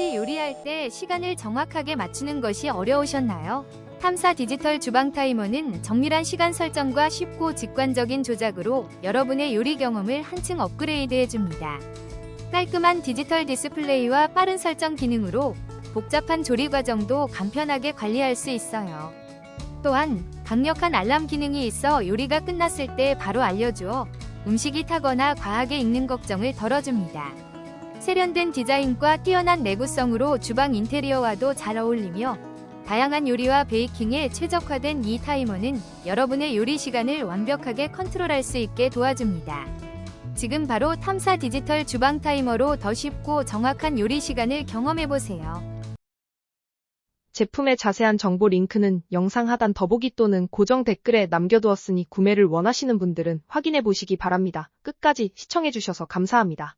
혹시 요리할 때 시간을 정확하게 맞추는 것이 어려우셨나요? 탐사 디지털 주방 타이머는 정밀한 시간 설정과 쉽고 직관적인 조작으로 여러분의 요리 경험을 한층 업그레이드 해줍니다. 깔끔한 디지털 디스플레이와 빠른 설정 기능으로 복잡한 조리 과정도 간편하게 관리할 수 있어요. 또한 강력한 알람 기능이 있어 요리가 끝났을 때 바로 알려주어 음식이 타거나 과하게 익는 걱정을 덜어줍니다. 세련된 디자인과 뛰어난 내구성으로 주방 인테리어와도 잘 어울리며 다양한 요리와 베이킹에 최적화된 이 타이머는 여러분의 요리 시간을 완벽하게 컨트롤할 수 있게 도와줍니다. 지금 바로 탐사 디지털 주방 타이머로 더 쉽고 정확한 요리 시간을 경험해보세요. 제품의 자세한 정보 링크는 영상 하단 더보기 또는 고정 댓글에 남겨두었으니 구매를 원하시는 분들은 확인해 보시기 바랍니다. 끝까지 시청해주셔서 감사합니다.